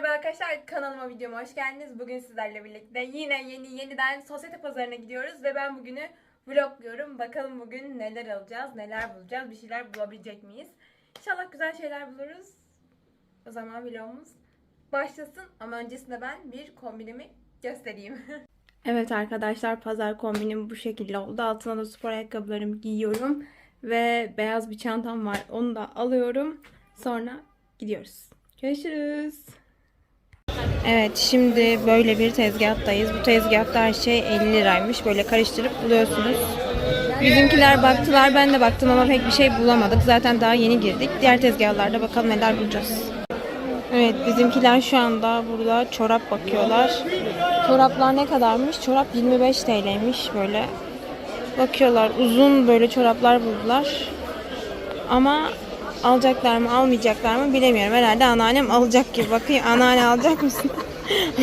merhaba arkadaşlar kanalıma videoma hoş geldiniz. Bugün sizlerle birlikte yine yeni yeniden sosyete pazarına gidiyoruz ve ben bugünü vlogluyorum. Bakalım bugün neler alacağız, neler bulacağız, bir şeyler bulabilecek miyiz? İnşallah güzel şeyler buluruz. O zaman vlogumuz başlasın ama öncesinde ben bir kombinimi göstereyim. evet arkadaşlar pazar kombinim bu şekilde oldu. Altına da spor ayakkabılarımı giyiyorum ve beyaz bir çantam var. Onu da alıyorum. Sonra gidiyoruz. Görüşürüz. Evet şimdi böyle bir tezgahtayız. Bu tezgahta her şey 50 liraymış. Böyle karıştırıp buluyorsunuz. Bizimkiler baktılar ben de baktım ama pek bir şey bulamadık. Zaten daha yeni girdik. Diğer tezgahlarda bakalım neler bulacağız. Evet bizimkiler şu anda burada çorap bakıyorlar. Çoraplar ne kadarmış? Çorap 25 TL'ymiş böyle. Bakıyorlar uzun böyle çoraplar buldular. Ama alacaklar mı almayacaklar mı bilemiyorum. Herhalde anneannem alacak gibi bakıyor. Anneanne alacak mısın?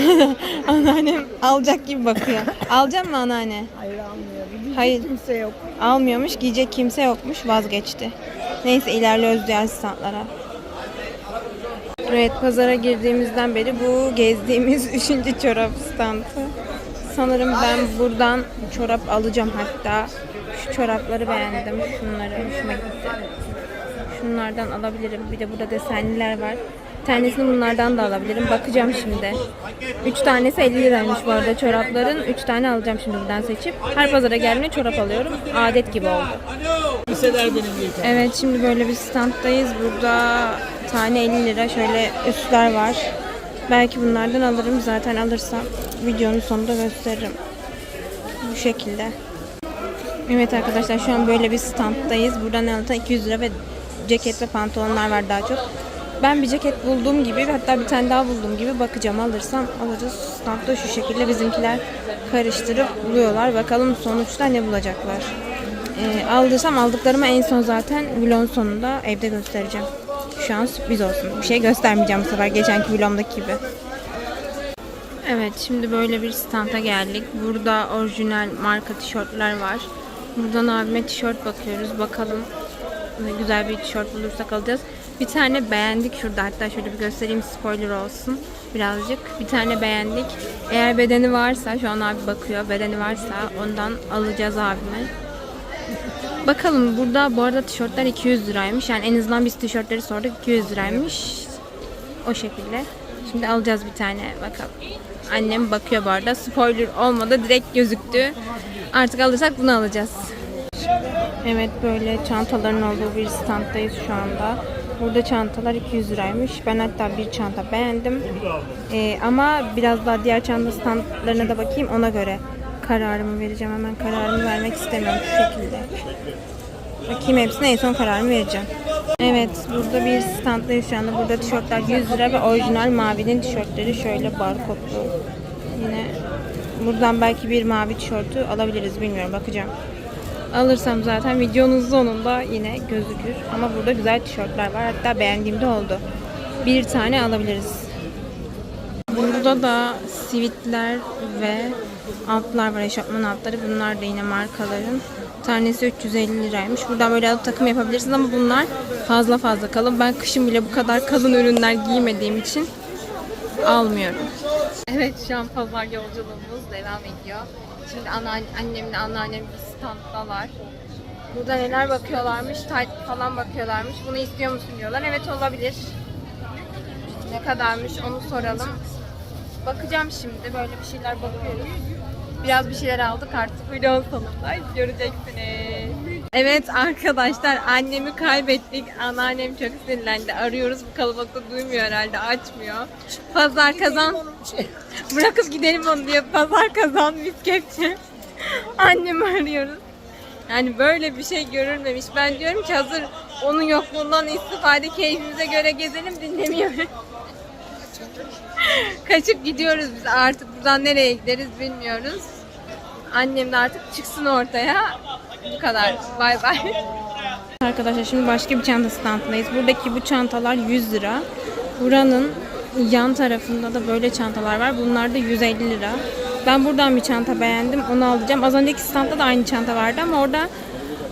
anneannem alacak gibi bakıyor. Alacak mı anneanne? Hayır. Giyecek Hayır. kimse yok. Almıyormuş. Giyecek kimse yokmuş. Vazgeçti. Neyse ilerliyoruz diğer standlara. Evet pazara girdiğimizden beri bu gezdiğimiz üçüncü çorap standı. Sanırım ben buradan çorap alacağım hatta. Şu çorapları beğendim. Şunları hoşuma gitti. Şunlardan alabilirim. Bir de burada desenliler var. Bir tanesini bunlardan da alabilirim. Bakacağım şimdi. 3 tanesi 50 liraymış bu arada çorapların. 3 tane alacağım şimdi buradan seçip. Her pazara geldiğimde çorap alıyorum. Adet gibi oldu. Evet şimdi böyle bir standdayız. Burada tane 50 lira şöyle üstler var. Belki bunlardan alırım. Zaten alırsam videonun sonunda gösteririm. Bu şekilde. Evet arkadaşlar şu an böyle bir standdayız. Buradan alta 200 lira ve ceket ve pantolonlar var daha çok. Ben bir ceket bulduğum gibi hatta bir tane daha bulduğum gibi bakacağım alırsam alırız. Standda şu şekilde bizimkiler karıştırıp buluyorlar. Bakalım sonuçta ne bulacaklar. Ee, aldıysam aldıklarımı en son zaten vlogun sonunda evde göstereceğim. Şu an sürpriz olsun. Bir şey göstermeyeceğim bu sefer geçenki vlogumdaki gibi. Evet şimdi böyle bir standa geldik. Burada orijinal marka tişörtler var. Buradan abime tişört bakıyoruz. Bakalım ne güzel bir tişört bulursak alacağız. Bir tane beğendik şurada. Hatta şöyle bir göstereyim spoiler olsun birazcık. Bir tane beğendik. Eğer bedeni varsa şu an abi bakıyor. Bedeni varsa ondan alacağız abime. Bakalım burada bu arada tişörtler 200 liraymış. Yani en azından biz tişörtleri sorduk 200 liraymış. O şekilde. Şimdi alacağız bir tane bakalım. Annem bakıyor bu arada. Spoiler olmadı direkt gözüktü. Artık alırsak bunu alacağız. Evet böyle çantaların olduğu bir standdayız şu anda. Burada çantalar 200 liraymış. Ben hatta bir çanta beğendim. Ee, ama biraz daha diğer çanta standlarına da bakayım ona göre kararımı vereceğim. Hemen kararımı vermek istemiyorum şu şekilde. Bakayım hepsine en son kararımı vereceğim. Evet burada bir standdayız şu anda. Burada tişörtler 100 lira ve orijinal mavinin tişörtleri şöyle barkodlu. Yine buradan belki bir mavi tişörtü alabiliriz bilmiyorum bakacağım. Alırsam zaten videonun sonunda yine gözükür. Ama burada güzel tişörtler var. Hatta beğendiğim de oldu. Bir tane alabiliriz. Burada da sivitler ve altlar var. Eşofman altları. Bunlar da yine markaların. Tanesi 350 liraymış. Buradan böyle alıp takım yapabilirsiniz ama bunlar fazla fazla kalın. Ben kışın bile bu kadar kalın ürünler giymediğim için almıyorum. Evet şu an pazar yolculuğumuz devam ediyor. Şimdi anneannemle anneannem bir standdalar. Burada neler bakıyorlarmış, tayt falan bakıyorlarmış. Bunu istiyor musun diyorlar. Evet olabilir. Ne kadarmış onu soralım. Bakacağım şimdi. Böyle bir şeyler bakıyoruz. Biraz bir şeyler aldık artık videonun sonunda göreceksiniz. Evet arkadaşlar annemi kaybettik. Anneannem çok sinirlendi. Arıyoruz bu kalabalıkta duymuyor herhalde açmıyor. Pazar kazan. Bırakıp gidelim onu diye pazar kazan bisketçi. Annemi arıyoruz. Yani böyle bir şey görülmemiş. Ben diyorum ki hazır onun yokluğundan istifade keyfimize göre gezelim dinlemiyor. Kaçıp gidiyoruz biz artık buradan nereye gideriz bilmiyoruz. Annem de artık çıksın ortaya. Bu kadar. Bay bay. Arkadaşlar şimdi başka bir çanta standındayız. Buradaki bu çantalar 100 lira. Buranın yan tarafında da böyle çantalar var. Bunlar da 150 lira. Ben buradan bir çanta beğendim. Onu alacağım. Az önceki standta da aynı çanta vardı ama orada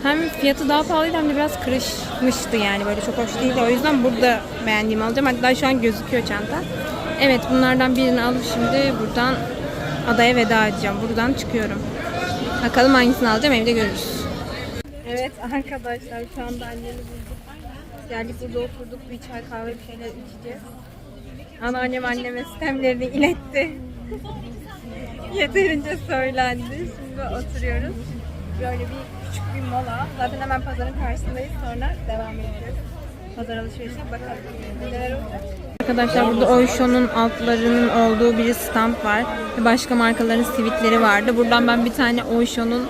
hem fiyatı daha pahalıydı hem de biraz kırışmıştı yani böyle çok hoş değildi. O yüzden burada beğendiğimi alacağım. Hatta şu an gözüküyor çanta. Evet bunlardan birini alıp şimdi buradan adaya veda edeceğim. Buradan çıkıyorum. Bakalım hangisini alacağım evde görürüz. Evet arkadaşlar şu anda annemi bulduk. Geldik burada oturduk bir çay kahve bir şeyler içeceğiz. Anneannem anneme sistemlerini iletti. Yeterince söylendi. Şimdi oturuyoruz. Böyle bir küçük bir mola. Zaten hemen pazarın karşısındayız. Sonra devam edeceğiz. Pazar alışverişine bakalım. Neler olacak? Arkadaşlar burada Oysho'nun altlarının olduğu bir stand var. Ve başka markaların sivitleri vardı. Buradan ben bir tane Oysho'nun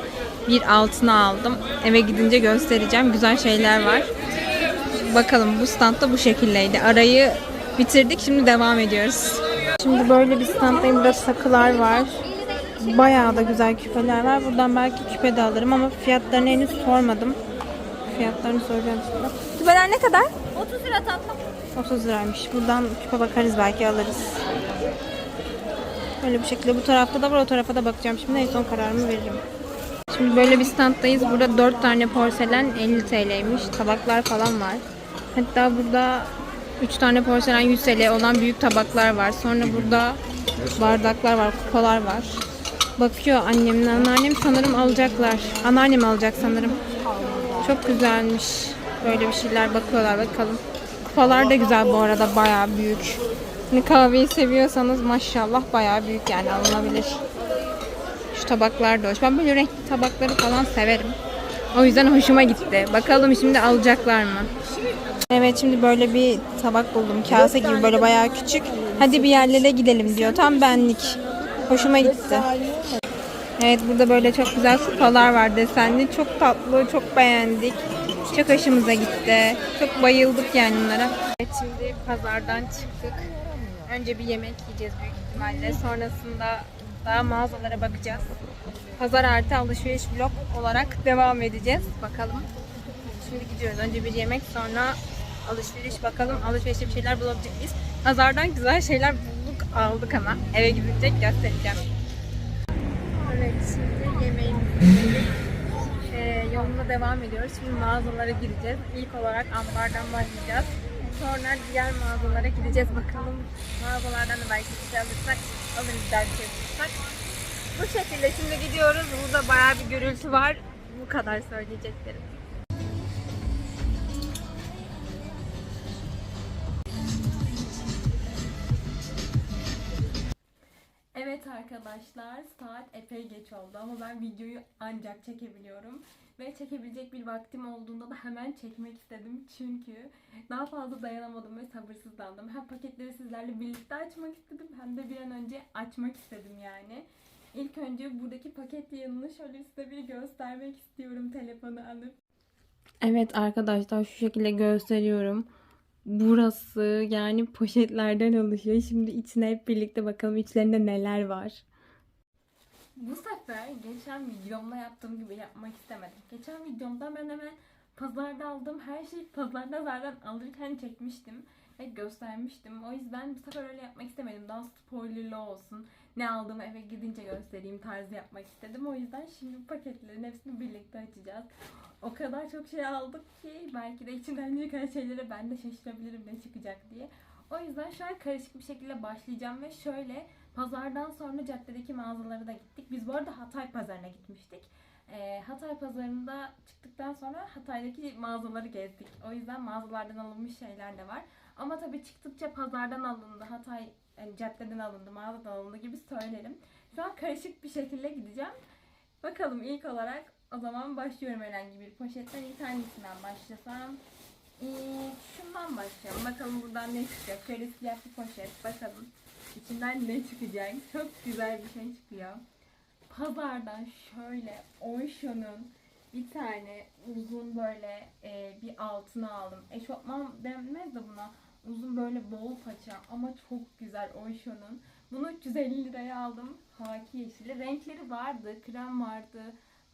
bir altını aldım. Eve gidince göstereceğim. Güzel şeyler var. Bakalım bu standta bu şekildeydi. Arayı bitirdik. Şimdi devam ediyoruz. Şimdi böyle bir standdayım. Burada sakılar var. Bayağı da güzel küpeler var. Buradan belki küpe de alırım ama fiyatlarını henüz sormadım. Fiyatlarını soracağım şimdi. Küpeler ne kadar? 30 lira tatlım. 30 liraymış. Buradan küpe bakarız belki alırız. Böyle bir şekilde bu tarafta da var o tarafa da bakacağım. Şimdi en son kararımı veririm. Şimdi böyle bir standdayız. Burada 4 tane porselen 50 TL'ymiş. Tabaklar falan var. Hatta burada 3 tane porselen 100 TL olan büyük tabaklar var. Sonra burada bardaklar var, kupalar var. Bakıyor annemle anneannem sanırım alacaklar. Anneannem alacak sanırım. Çok güzelmiş. Böyle bir şeyler bakıyorlar bakalım. Kupalar da güzel bu arada bayağı büyük. Hani kahveyi seviyorsanız maşallah bayağı büyük yani alınabilir. Şu tabaklar da hoş. Ben böyle renkli tabakları falan severim. O yüzden hoşuma gitti. Bakalım şimdi alacaklar mı? Evet şimdi böyle bir tabak buldum. Kase gibi böyle bayağı küçük. Hadi bir yerlere gidelim diyor. Tam benlik. Hoşuma gitti. Evet burada böyle çok güzel kupalar var desenli. Çok tatlı, çok beğendik. Çok hoşumuza gitti. Çok bayıldık yani bunlara. Evet şimdi pazardan çıktık. Önce bir yemek yiyeceğiz büyük ihtimalle. Sonrasında daha mağazalara bakacağız. Pazar artı alışveriş vlog olarak devam edeceğiz. Bakalım. Şimdi gidiyoruz. Önce bir yemek sonra alışveriş bakalım. Alışverişte bir şeyler bulabilecek miyiz? Pazardan güzel şeyler aldık ama. Eve gidince göstereceğim. Evet şimdi yemeğimizi yedik. Ee, yoluna devam ediyoruz. Şimdi mağazalara gireceğiz. İlk olarak ambardan başlayacağız. Sonra diğer mağazalara gideceğiz. Bakalım mağazalardan da belki bir şey alırsak alırız belki alırsak. Bu şekilde şimdi gidiyoruz. Burada bayağı bir gürültü var. Bu kadar söyleyeceklerim. Arkadaşlar saat epey geç oldu ama ben videoyu ancak çekebiliyorum. Ve çekebilecek bir vaktim olduğunda da hemen çekmek istedim. Çünkü daha fazla dayanamadım ve sabırsızlandım. Hem paketleri sizlerle birlikte açmak istedim hem de bir an önce açmak istedim yani. İlk önce buradaki paket yanını şöyle size bir göstermek istiyorum telefonu alıp. Evet arkadaşlar şu şekilde gösteriyorum. Burası yani poşetlerden oluşuyor. Şimdi içine hep birlikte bakalım içlerinde neler var. Bu sefer geçen videomda yaptığım gibi yapmak istemedim. Geçen videomda ben hemen pazarda aldığım her şeyi pazarda zaten alırken çekmiştim ve göstermiştim. O yüzden bu sefer öyle yapmak istemedim. Daha spoilerlı olsun. Ne aldığımı eve gidince göstereyim tarzı yapmak istedim. O yüzden şimdi paketlerin hepsini birlikte açacağız. O kadar çok şey aldık ki belki de içinden çıkan şeylere ben de şaşırabilirim ne çıkacak diye. O yüzden an karışık bir şekilde başlayacağım ve şöyle pazardan sonra caddedeki mağazalara da gittik. Biz bu arada Hatay pazarına gitmiştik. Ee, Hatay pazarında çıktıktan sonra Hatay'daki mağazaları gezdik. O yüzden mağazalardan alınmış şeyler de var. Ama tabii çıktıkça pazardan alındı, Hatay yani caddeden alındı, mağazadan alındı gibi söylerim. Şu an karışık bir şekilde gideceğim. Bakalım ilk olarak o zaman başlıyorum herhangi bir poşetten. İlk hangisinden başlasam? İlk şundan başlayalım. Bakalım buradan ne çıkacak. Şöyle siyah bir poşet. Bakalım içinden ne çıkacak. Çok güzel bir şey çıkıyor. Pazardan şöyle Oysho'nun bir tane uzun böyle e, bir altını aldım. Eşofman denmez de buna. Uzun böyle bol paça ama çok güzel Oysho'nun. Bunu 350 liraya aldım. Haki yeşili. Renkleri vardı. Krem vardı.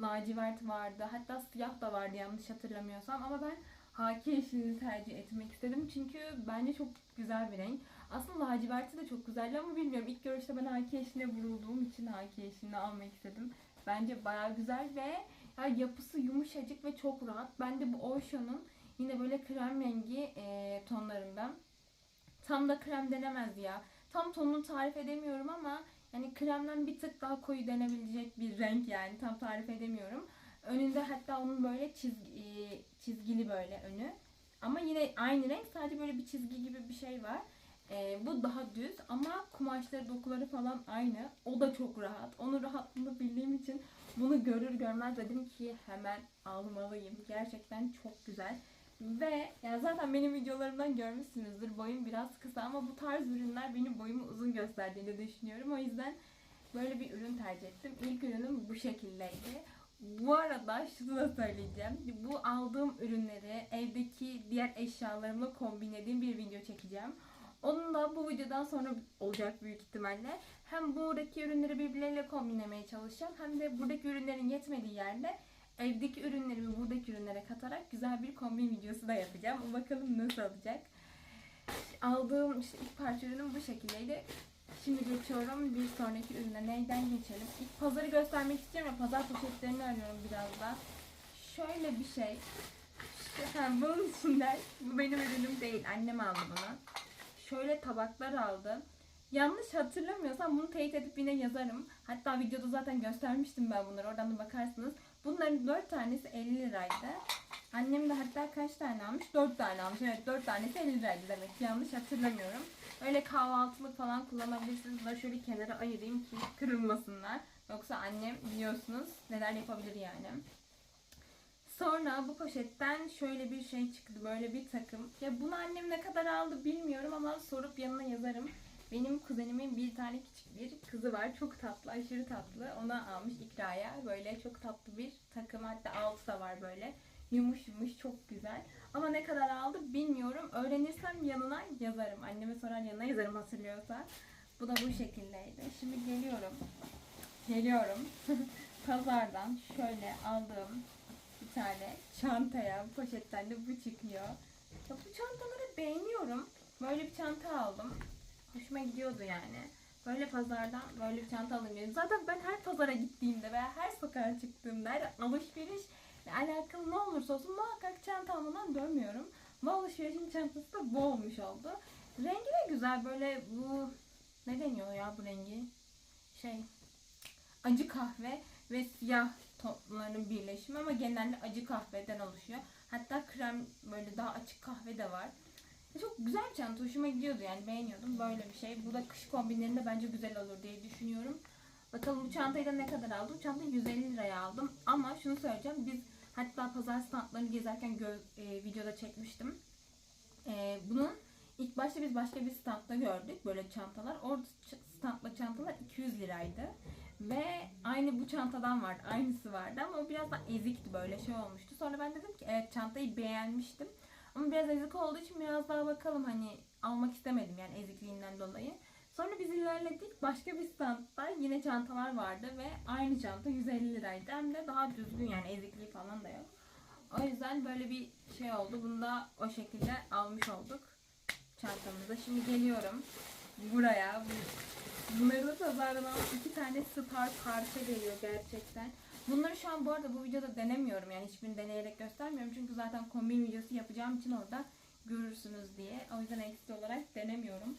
Lacivert vardı. Hatta siyah da vardı yanlış hatırlamıyorsam. Ama ben haki yeşilini tercih etmek istedim. Çünkü bence çok güzel bir renk. Aslında laciverti de çok güzeldi ama bilmiyorum. İlk görüşte ben haki yeşiline vurulduğum için haki yeşilini almak istedim. Bence baya güzel ve ya yapısı yumuşacık ve çok rahat. Ben de bu Oysho'nun yine böyle krem rengi e, tonlarından. Tam da krem denemez ya. Tam tonunu tarif edemiyorum ama yani kremden bir tık daha koyu denebilecek bir renk yani tam tarif edemiyorum. Önünde hatta onun böyle çizgi, çizgili böyle önü. Ama yine aynı renk sadece böyle bir çizgi gibi bir şey var. Ee, bu daha düz ama kumaşları dokuları falan aynı. O da çok rahat. Onun rahatlığını bildiğim için bunu görür görmez dedim ki hemen almalıyım. Gerçekten çok güzel. Ve yani zaten benim videolarımdan görmüşsünüzdür. Boyum biraz kısa ama bu tarz ürünler benim boyumu uzun gösterdiğini düşünüyorum. O yüzden böyle bir ürün tercih ettim. İlk ürünüm bu şekildeydi. Bu arada şunu da söyleyeceğim. Bu aldığım ürünleri evdeki diğer eşyalarımla kombinlediğim bir video çekeceğim. Onun da bu videodan sonra olacak büyük ihtimalle. Hem buradaki ürünleri birbirleriyle kombinlemeye çalışacağım. Hem de buradaki ürünlerin yetmediği yerde evdeki ürünlerimi buradaki ürünlere katarak güzel bir kombin videosu da yapacağım. Bakalım nasıl olacak. Aldığım işte ilk parça ürünüm bu şekildeydi. Şimdi geçiyorum bir sonraki ürüne. Neyden geçelim? İlk pazarı göstermek istiyorum ya pazar poşetlerini arıyorum biraz da. Şöyle bir şey. Ha, bunun içinde bu benim ürünüm değil. Annem aldı bunu. Şöyle tabaklar aldı. Yanlış hatırlamıyorsam bunu teyit edip yine yazarım. Hatta videoda zaten göstermiştim ben bunları. Oradan da bakarsınız. Bunların 4 tanesi 50 liraydı. Annem de hatta kaç tane almış? 4 tane almış. Evet 4 tanesi 50 liraydı demek. Yanlış hatırlamıyorum. Öyle kahvaltılık falan kullanabilirsiniz. Bunları şöyle kenara ayırayım ki kırılmasınlar. Yoksa annem biliyorsunuz neler yapabilir yani. Sonra bu poşetten şöyle bir şey çıktı. Böyle bir takım. Ya bunu annem ne kadar aldı bilmiyorum ama sorup yanına yazarım. Benim kuzenimin bir tane küçük bir kızı var. Çok tatlı, aşırı tatlı. Ona almış ikraya. Böyle çok tatlı bir takım. Hatta altı da var böyle. Yumuş yumuş çok güzel. Ama ne kadar aldı bilmiyorum. Öğrenirsem yanına yazarım. Anneme sorar yanına yazarım hatırlıyorsa. Bu da bu şekildeydi. Şimdi geliyorum. Geliyorum. Pazardan şöyle aldığım bir tane çantaya, poşetten de bu çıkıyor. Ya bu çantaları beğeniyorum. Böyle bir çanta aldım. Hoşuma gidiyordu yani. Böyle pazardan böyle bir çanta dedim. Zaten ben her pazara gittiğimde veya her sokağa çıktığımda her alışveriş alakalı ne olursa olsun muhakkak çanta almadan dönmüyorum. Bu alışverişin çantası da bu olmuş oldu. Rengi de güzel böyle bu ne deniyor ya bu rengi? Şey acı kahve ve siyah tonların birleşimi ama genelde acı kahveden oluşuyor. Hatta krem böyle daha açık kahve de var. Çok güzel bir çanta. Hoşuma gidiyordu yani beğeniyordum. Böyle bir şey. Bu da kış kombinlerinde bence güzel olur diye düşünüyorum. Bakalım bu çantayı da ne kadar aldım? Çantayı 150 liraya aldım. Ama şunu söyleyeceğim. Biz hatta pazar standlarını gezerken gö- e, videoda çekmiştim. E, bunun ilk başta biz başka bir standta gördük böyle çantalar. Orada standla çantalar 200 liraydı. Ve aynı bu çantadan vardı. Aynısı vardı ama o biraz da ezikti böyle şey olmuştu. Sonra ben dedim ki evet çantayı beğenmiştim. Ama biraz ezik olduğu için biraz daha bakalım hani almak istemedim yani ezikliğinden dolayı. Sonra biz ilerledik. Başka bir standta yine çantalar vardı ve aynı çanta 150 liraydı. Hem de daha düzgün yani ezikliği falan da yok. O yüzden böyle bir şey oldu. Bunu da o şekilde almış olduk çantamızda. Şimdi geliyorum buraya. Bunları da pazardan. İki tane star parça geliyor gerçekten. Bunları şu an bu arada bu videoda denemiyorum yani hiçbirini deneyerek göstermiyorum. Çünkü zaten kombin videosu yapacağım için orada görürsünüz diye. O yüzden ekstra olarak denemiyorum.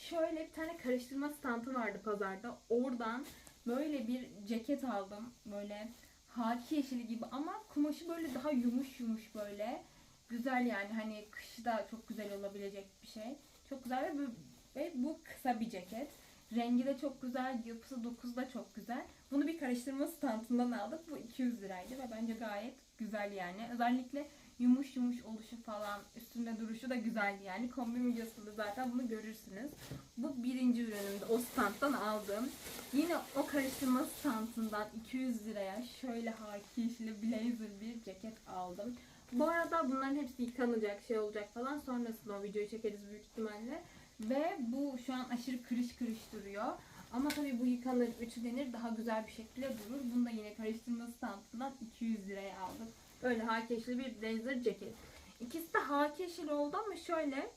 Şöyle bir tane karıştırma standı vardı pazarda. Oradan böyle bir ceket aldım. Böyle haki yeşili gibi ama kumaşı böyle daha yumuş yumuş böyle. Güzel yani hani kışta çok güzel olabilecek bir şey. Çok güzel ve bu, ve bu kısa bir ceket. Rengi de çok güzel, yapısı dokusu da çok güzel. Bunu bir karıştırma standından aldık. Bu 200 liraydı ve bence gayet güzel yani. Özellikle yumuş yumuş oluşu falan, üstünde duruşu da güzeldi yani. Kombin videosunda zaten bunu görürsünüz. Bu birinci ürünümdü. O standtan aldım. Yine o karıştırma standından 200 liraya şöyle haki yeşili blazer bir ceket aldım. Bu arada bunların hepsi yıkanacak, şey olacak falan. Sonrasında o videoyu çekeriz büyük ihtimalle. Ve bu şu an aşırı kırış kırış duruyor. Ama tabii bu yıkanır, ütülenir daha güzel bir şekilde durur. Bunu da yine karıştırma standından 200 liraya aldık. Böyle haki yeşili bir blazer ceket. İkisi de haki yeşil oldu ama şöyle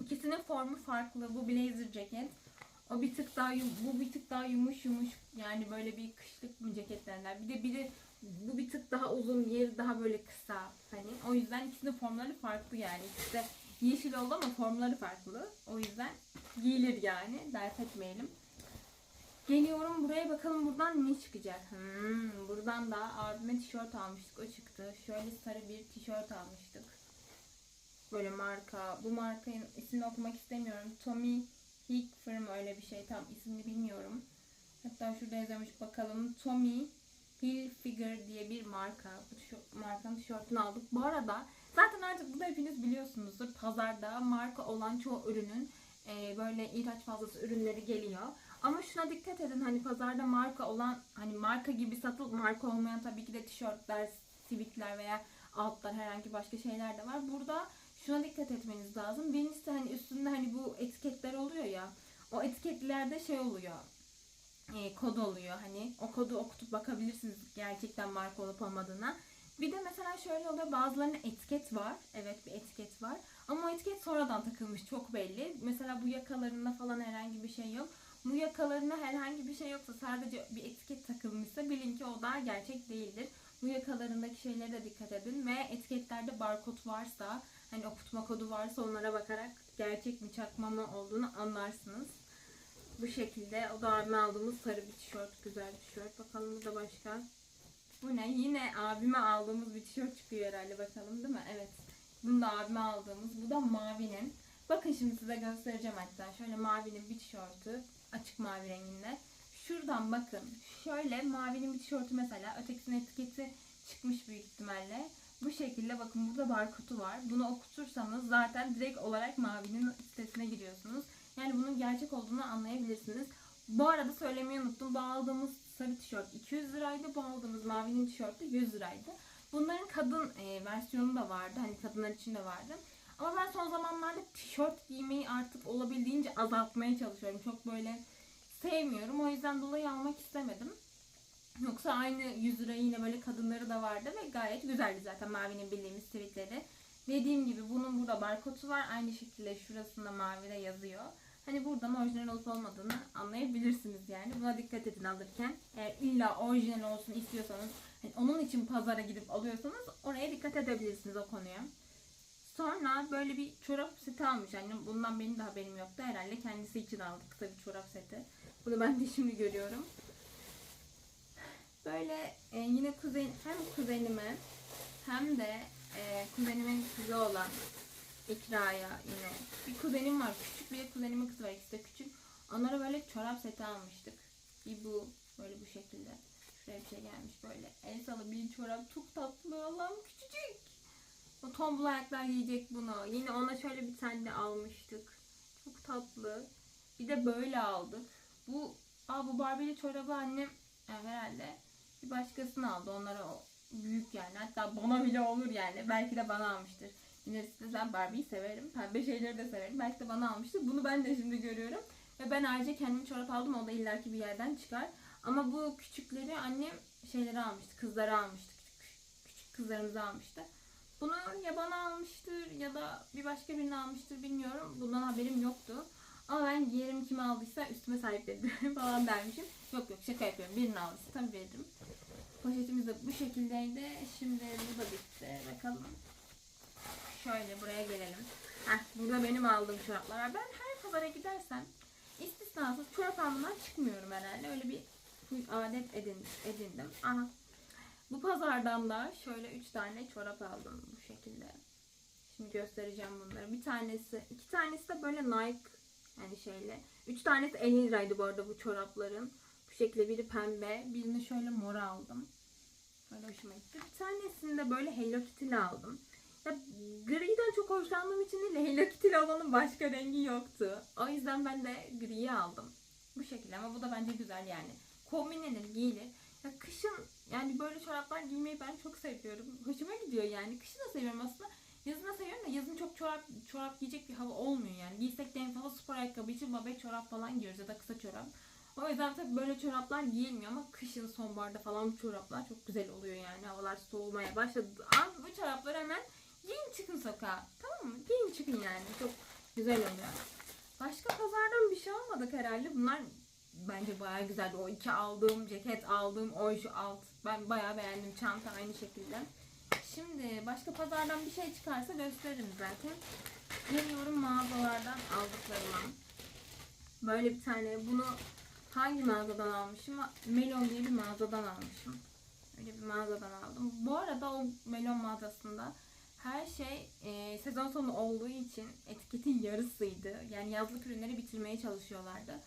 ikisinin formu farklı. Bu blazer ceket. O bir tık daha bu bir tık daha yumuş yumuş yani böyle bir kışlık bir ceketlerinden. Bir de biri bu bir tık daha uzun, diğeri daha böyle kısa. Hani o yüzden ikisinin formları farklı yani. İkisi de yeşil oldu ama formları farklı. O yüzden giyilir yani. Dert etmeyelim. Geliyorum buraya bakalım buradan ne çıkacak. Hmm, buradan da abime tişört almıştık. O çıktı. Şöyle sarı bir tişört almıştık. Böyle marka. Bu markanın ismini okumak istemiyorum. Tommy Hilfiger öyle bir şey. Tam ismini bilmiyorum. Hatta şurada yazmış bakalım. Tommy Hilfiger diye bir marka. Bu tişört- markanın tişörtünü aldık. Bu arada zaten artık bunu hepiniz biliyorsunuzdur. Pazarda marka olan çoğu ürünün e, böyle ihraç fazlası ürünleri geliyor. Ama şuna dikkat edin hani pazarda marka olan hani marka gibi satılıp marka olmayan tabii ki de tişörtler, sivitler veya altlar herhangi başka şeyler de var. Burada şuna dikkat etmeniz lazım. Birincisi hani üstünde hani bu etiketler oluyor ya. O etiketlerde şey oluyor. E, kod oluyor hani. O kodu okutup bakabilirsiniz gerçekten marka olup olmadığına. Bir de mesela şöyle oluyor bazılarında etiket var. Evet bir etiket var. Ama o etiket sonradan takılmış çok belli. Mesela bu yakalarında falan herhangi bir şey yok. Bu yakalarında herhangi bir şey yoksa sadece bir etiket takılmışsa bilin ki o da gerçek değildir. Bu yakalarındaki şeylere de dikkat edin ve etiketlerde barkod varsa hani okutma kodu varsa onlara bakarak gerçek mi çakma mı olduğunu anlarsınız. Bu şekilde o da abime aldığımız sarı bir tişört. Güzel bir tişört. Bakalım burada başka. Bu ne? Yine abime aldığımız bir tişört çıkıyor herhalde bakalım değil mi? Evet. Bunu da abime aldığımız. Bu da mavinin. Bakın şimdi size göstereceğim hatta. Şöyle mavinin bir tişörtü. Açık mavi renginde. Şuradan bakın. Şöyle mavinin bir tişörtü mesela. Ötekisinin etiketi çıkmış büyük ihtimalle. Bu şekilde bakın burada barkodu var. Bunu okutursanız zaten direkt olarak mavinin sitesine giriyorsunuz. Yani bunun gerçek olduğunu anlayabilirsiniz. Bu arada söylemeyi unuttum. Bu aldığımız sarı tişört 200 liraydı. Bu aldığımız mavinin tişörtü 100 liraydı. Bunların kadın e, versiyonu da vardı. Hani kadınlar için de vardı. Ama ben son zamanlarda tişört giymeyi artık olabildiğince azaltmaya çalışıyorum. Çok böyle sevmiyorum. O yüzden dolayı almak istemedim. Yoksa aynı 100 lira yine böyle kadınları da vardı ve gayet güzeldi zaten mavinin bildiğimiz tweetleri. Dediğim gibi bunun burada barkodu var. Aynı şekilde şurasında mavide yazıyor. Hani buradan orijinal olup olmadığını anlayabilirsiniz yani. Buna dikkat edin alırken. Eğer illa orijinal olsun istiyorsanız, hani onun için pazara gidip alıyorsanız oraya dikkat edebilirsiniz o konuya. Sonra böyle bir çorap seti almış annem. Bundan benim de haberim yoktu. Herhalde kendisi için aldı kısa bir çorap seti. Bunu ben de şimdi görüyorum. Böyle e, yine kuzen hem kuzenime hem de e, kuzenimin kızı olan İkra'ya yine. Bir kuzenim var küçük bir de kuzenimin kızı var ikisi de küçük. Onlara böyle çorap seti almıştık. Bir bu böyle bu şekilde. Şuraya bir şey gelmiş böyle. El salı bir çorap çok tatlı Allah'ım küçücük. O tombul ayaklar giyecek bunu. Yine ona şöyle bir tane de almıştık. Çok tatlı. Bir de böyle aldık. Bu aa bu Barbie'li çorabı annem e, herhalde bir başkasını aldı. Onlara o büyük yani. Hatta bana bile olur yani. Belki de bana almıştır. Yine size ben Barbie'yi severim. Pembe şeyleri de severim. Belki de bana almıştır. Bunu ben de şimdi görüyorum. Ve ben ayrıca kendim çorap aldım. O da illaki bir yerden çıkar. Ama bu küçükleri annem şeyleri almıştı. Kızları almıştı. Küçük, küçük kızlarımızı almıştı. Bunu ya bana almıştır ya da bir başka birini almıştır bilmiyorum. Bundan haberim yoktu. Ama ben giyerim kime aldıysa üstüme sahiplenirim falan dermişim. Yok yok şaka yapıyorum. Birini aldıysa tabii veririm. Poşetimiz de bu şekildeydi. Şimdi bu da bitti. Bakalım. Şöyle buraya gelelim. Heh, burada benim aldığım çoraplar var. Ben her pazara gidersem istisnasız çorap almadan çıkmıyorum herhalde. Öyle bir adet edin, edindim. Aha. Bu pazardan da şöyle 3 tane çorap aldım bu şekilde. Şimdi göstereceğim bunları. Bir tanesi, iki tanesi de böyle Nike yani şeyle. Üç tanesi 50 liraydı bu arada bu çorapların. Bu şekilde biri pembe, birini şöyle mor aldım. Böyle hoşuma gitti. Bir tanesini de böyle Hello Kitty'li aldım. Ya griden çok hoşlandığım için değil, Hello Kitty'li olanın başka rengi yoktu. O yüzden ben de griyi aldım. Bu şekilde ama bu da bence güzel yani. Kombinlenir, giyilir. Ya kışın yani böyle çoraplar giymeyi ben çok seviyorum. Hoşuma gidiyor yani. Kışın da seviyorum aslında. Yazın da seviyorum da yazın çok çorap çorap giyecek bir hava olmuyor yani. Giysek de en fazla spor ayakkabı için babet çorap falan giyiyoruz ya da kısa çorap. O yüzden tabii böyle çoraplar giyilmiyor ama kışın sonbaharda falan bu çoraplar çok güzel oluyor yani. Havalar soğumaya başladı. An bu çorapları hemen giyin çıkın sokağa. Tamam mı? Giyin çıkın yani. Çok güzel oluyor. Başka pazardan bir şey almadık herhalde. Bunlar bence bayağı güzeldi. O iki aldığım ceket, aldığım o şu alt. Ben bayağı beğendim. Çanta aynı şekilde. Şimdi başka pazardan bir şey çıkarsa gösteririm zaten. Geliyorum mağazalardan aldıklarıma. Böyle bir tane. Bunu hangi mağazadan almışım? Melon diye bir mağazadan almışım. Öyle bir mağazadan aldım. Bu arada o melon mağazasında her şey e, sezon sonu olduğu için etiketin yarısıydı. Yani yazlık ürünleri bitirmeye çalışıyorlardı.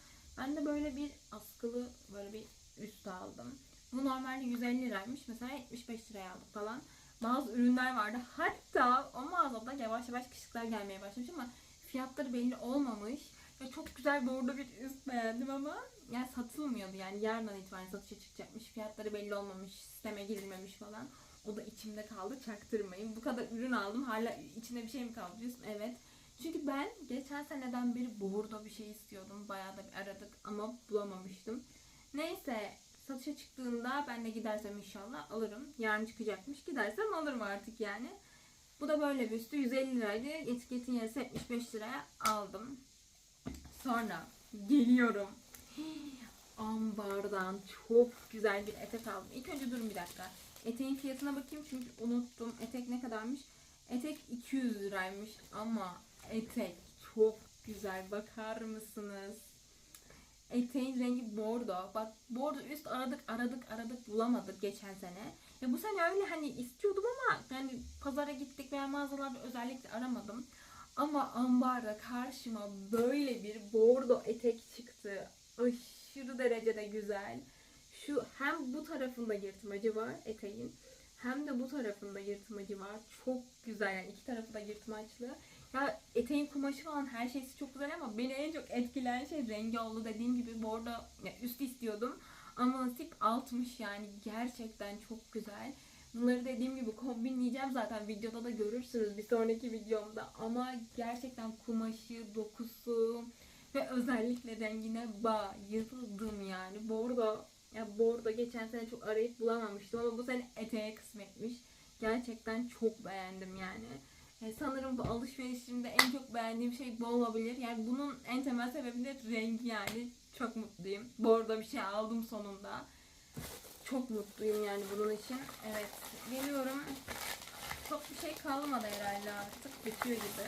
Ben de böyle bir askılı böyle bir üst aldım. Bu normalde 150 liraymış. Mesela 75 liraya aldık falan. Bazı ürünler vardı. Hatta o mağazada yavaş yavaş kışlıklar gelmeye başlamış ama fiyatları belli olmamış. Ve çok güzel bordo bir üst beğendim ama yani satılmıyordu. Yani yarından itibaren satışa çıkacakmış. Fiyatları belli olmamış. Sisteme girilmemiş falan. O da içimde kaldı. Çaktırmayın. Bu kadar ürün aldım. Hala içinde bir şey mi kaldı diyorsun? Evet. Çünkü ben geçen seneden beri bordo bir şey istiyordum. Bayağı da bir aradık ama bulamamıştım. Neyse satışa çıktığında ben de gidersem inşallah alırım. Yarın çıkacakmış. Gidersem alırım artık yani. Bu da böyle bir üstü 150 liraydı. Etiketin yarısı 75 liraya aldım. Sonra geliyorum. Ambardan çok güzel bir etek aldım. İlk önce durun bir dakika. Eteğin fiyatına bakayım çünkü unuttum. Etek ne kadarmış? Etek 200 liraymış ama etek çok güzel. Bakar mısınız? Eteğin rengi bordo. Bak bordo üst aradık aradık aradık bulamadık geçen sene. Ya bu sene öyle hani istiyordum ama yani pazara gittik veya mağazalarda özellikle aramadım. Ama ambarda karşıma böyle bir bordo etek çıktı. Aşırı derecede güzel. Şu hem bu tarafında yırtmacı var eteğin hem de bu tarafında yırtmacı var. Çok güzel yani iki tarafı da yırtmaçlı. Ya eteğin kumaşı falan her şeysi çok güzel ama beni en çok etkileyen şey rengi oldu. Dediğim gibi bordo ya üst istiyordum. Ama nasip altmış yani gerçekten çok güzel. Bunları dediğim gibi kombinleyeceğim zaten videoda da görürsünüz bir sonraki videomda. Ama gerçekten kumaşı, dokusu ve özellikle rengine bayıldım yani. Bordo, ya bordo geçen sene çok arayıp bulamamıştım ama bu sene eteğe kısmetmiş. Gerçekten çok beğendim yani. E, sanırım bu alışverişimde en çok beğendiğim şey bu olabilir. Yani bunun en temel sebebi de rengi yani. Çok mutluyum. Bordo bir şey aldım sonunda. Çok mutluyum yani bunun için. Evet. Geliyorum. Çok bir şey kalmadı herhalde artık. Bitiyor gibi.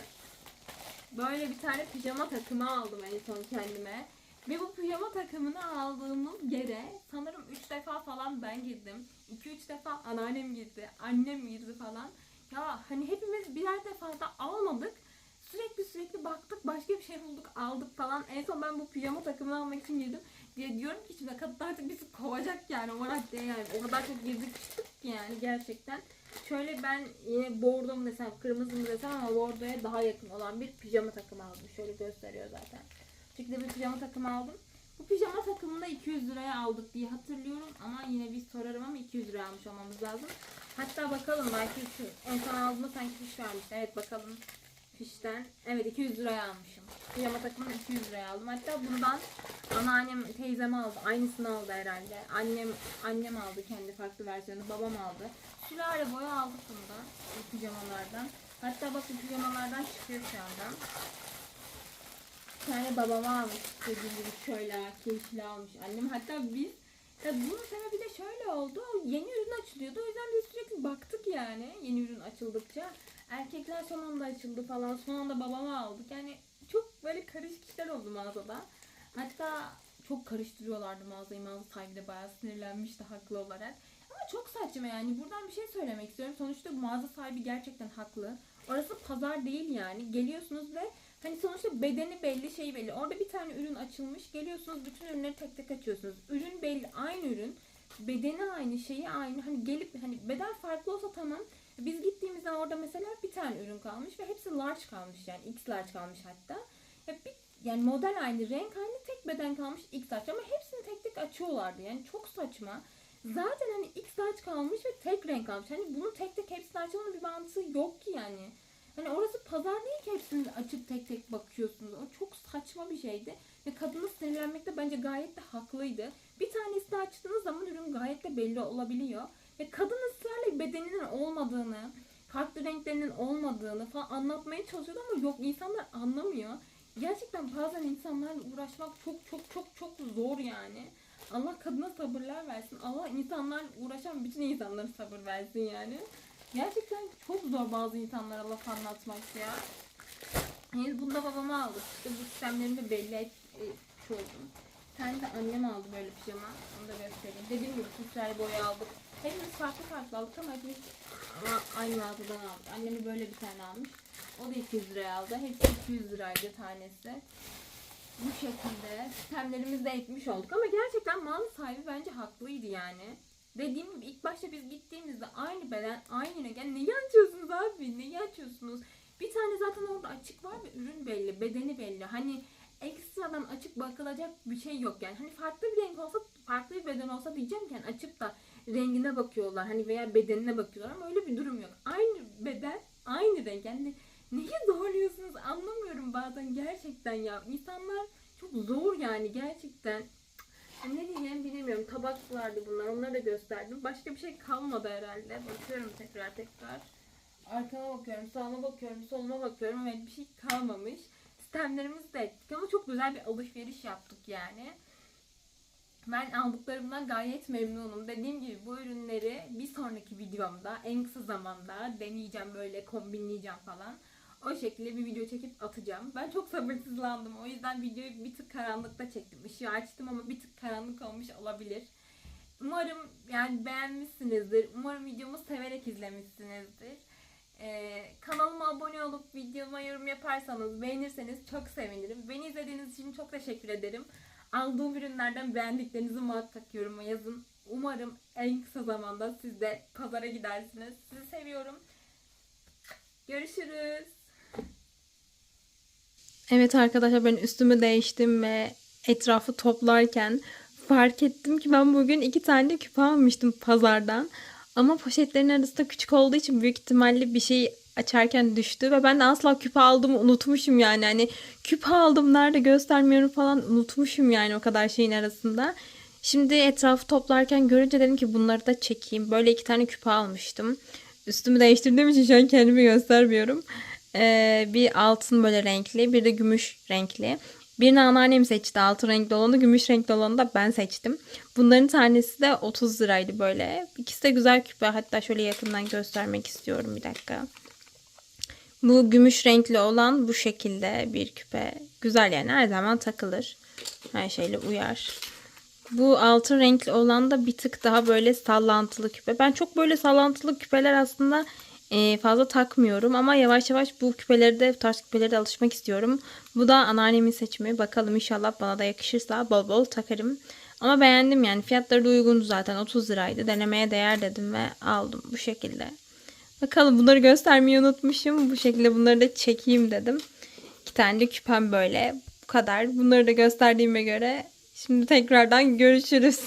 Böyle bir tane pijama takımı aldım en son kendime. Ve bu pijama takımını aldığımız yere sanırım 3 defa falan ben girdim. 2-3 defa anneannem girdi, annem girdi falan. Ya hani hepimiz birer defa da almadık. Sürekli sürekli baktık başka bir şey bulduk aldık falan. En son ben bu pijama takımını almak için girdim. Diye diyorum ki şimdi kadın artık bizi kovacak yani o raddeye yani. O kadar çok girdik çıktık ki yani gerçekten. Şöyle ben yine bordo mu desem kırmızı mı desem ama bordoya daha yakın olan bir pijama takımı aldım. Şöyle gösteriyor zaten. Şekilde bir pijama takımı aldım. Bu pijama takımını da 200 liraya aldık diye hatırlıyorum ama yine bir sorarım ama 200 liraya almış olmamız lazım. Hatta bakalım belki şu en son aldığımda sanki fiş vermiş. Evet bakalım fişten. Evet 200 liraya almışım. Pijama takımını 200 liraya aldım. Hatta bundan anneannem teyzem aldı. Aynısını aldı herhalde. Annem annem aldı kendi farklı versiyonu. Babam aldı. Sülale boyu aldık bundan. Bu pijamalardan. Hatta bakın pijamalardan çıkıyor şu anda. Bir tane babama almış. Dediğim gibi şöyle keyifli almış annem. Hatta biz ya bunun sebebi de şöyle oldu. Yeni ürün açılıyordu. O yüzden biz sürekli baktık yani yeni ürün açıldıkça. Erkekler son anda açıldı falan. Son anda babama aldık. Yani çok böyle karışık işler oldu mağazada. Hatta çok karıştırıyorlardı mağazayı. Mağaza sahibi de bayağı sinirlenmişti haklı olarak. Ama çok saçma yani. Buradan bir şey söylemek istiyorum. Sonuçta mağaza sahibi gerçekten haklı. Orası pazar değil yani. Geliyorsunuz ve hani sonuçta bedeni belli, şey belli. Orada bir tane ürün açılmış. Geliyorsunuz bütün ürünleri tek tek açıyorsunuz. Ürün belli, aynı ürün. Bedeni aynı, şeyi aynı. Hani gelip hani beden farklı olsa tamam. Biz gittiğimizde orada mesela bir tane ürün kalmış ve hepsi large kalmış yani X large kalmış hatta. Ya bir, yani model aynı, renk aynı, tek beden kalmış X large ama hepsini tek tek açıyorlardı. Yani çok saçma. Zaten hani X large kalmış ve tek renk kalmış. Hani bunu tek tek hepsini açmanın bir mantığı yok ki yani. Hani orası pazar değil ki hepsini açıp tek tek bakıyorsunuz. O çok saçma bir şeydi. Ve kadının sinirlenmekte bence gayet de haklıydı. Bir tanesini açtığınız zaman ürün gayet de belli olabiliyor. Ve kadın ısrarla bedeninin olmadığını, farklı renklerinin olmadığını falan anlatmaya çalışıyordu ama yok insanlar anlamıyor. Gerçekten bazen insanlarla uğraşmak çok çok çok çok zor yani. Allah kadına sabırlar versin. Allah insanlarla uğraşan bütün insanlara sabır versin yani. Gerçekten çok zor bazı insanlara laf anlatmak ya. Henüz bunda babama aldık. İşte bu sistemlerini de belli et, e, oldum. Bir tane de annem aldı böyle pijama. Onu da göstereyim. Dediğim gibi Türkler boyu aldık. Hepimiz farklı farklı aldık ama hepimiz aynı mağazadan aldık. Annem böyle bir tane almış. O da 200 liraya aldı. Hepsi 200 liraydı tanesi. Bu şekilde sistemlerimizi de ekmiş olduk. Ama gerçekten mal sahibi bence haklıydı yani. Dediğim gibi ilk başta biz gittiğimizde aynı beden, aynı. Yani neyi açıyorsunuz abi? Neyi açıyorsunuz? Bir tane zaten orada açık var ve ürün belli, bedeni belli. Hani ekstradan açık bakılacak bir şey yok yani. Hani farklı bir renk olsa, farklı bir beden olsa diyeceğim ki hani açıp da rengine bakıyorlar. Hani veya bedenine bakıyorlar ama öyle bir durum yok. Aynı beden, aynı renk. Yani neyi zorluyorsunuz anlamıyorum bazen gerçekten ya. İnsanlar çok zor yani gerçekten. Cık, Ne diyeceğimi bilemiyorum. Tabaklardı bunlar. Onları da gösterdim. Başka bir şey kalmadı herhalde. Bakıyorum tekrar tekrar. Arkama bakıyorum, sağıma bakıyorum, soluma bakıyorum. Evet bir şey kalmamış. Sistemlerimizi de ettik ama çok güzel bir alışveriş yaptık yani. Ben aldıklarımdan gayet memnunum. Dediğim gibi bu ürünleri bir sonraki videomda en kısa zamanda deneyeceğim böyle kombinleyeceğim falan. O şekilde bir video çekip atacağım. Ben çok sabırsızlandım. O yüzden videoyu bir tık karanlıkta çektim. Işığı açtım ama bir tık karanlık olmuş olabilir. Umarım yani beğenmişsinizdir. Umarım videomu severek izlemişsinizdir. Ee, kanalıma abone olup videoma yorum yaparsanız, beğenirseniz çok sevinirim. Beni izlediğiniz için çok teşekkür ederim. Aldığım ürünlerden beğendiklerinizi muhakkak yoruma yazın. Umarım en kısa zamanda siz de pazara gidersiniz. Sizi seviyorum. Görüşürüz. Evet arkadaşlar ben üstümü değiştim ve etrafı toplarken fark ettim ki ben bugün iki tane küpe almıştım pazardan. Ama poşetlerin arasında küçük olduğu için büyük ihtimalle bir şey açarken düştü ve ben de asla küpe aldığımı unutmuşum yani. Hani küpe aldım nerede göstermiyorum falan unutmuşum yani o kadar şeyin arasında. Şimdi etrafı toplarken görünce dedim ki bunları da çekeyim. Böyle iki tane küpe almıştım. Üstümü değiştirdiğim için şu an kendimi göstermiyorum. Ee, bir altın böyle renkli, bir de gümüş renkli. Birini anneannem seçti altın renkli olanı, gümüş renkli olanı da ben seçtim. Bunların tanesi de 30 liraydı böyle. İkisi de güzel küpe. Hatta şöyle yakından göstermek istiyorum bir dakika. Bu gümüş renkli olan bu şekilde bir küpe. Güzel yani her zaman takılır. Her şeyle uyar. Bu altın renkli olan da bir tık daha böyle sallantılı küpe. Ben çok böyle sallantılı küpeler aslında e, fazla takmıyorum ama yavaş yavaş bu küpeleri de bu tarz küpeleri de alışmak istiyorum. Bu da anneannemin seçimi. Bakalım inşallah bana da yakışırsa bol bol takarım. Ama beğendim yani fiyatları da uygundu zaten 30 liraydı. Denemeye değer dedim ve aldım bu şekilde. Bakalım bunları göstermeyi unutmuşum. Bu şekilde bunları da çekeyim dedim. İki tane de küpem böyle. Bu kadar. Bunları da gösterdiğime göre şimdi tekrardan görüşürüz.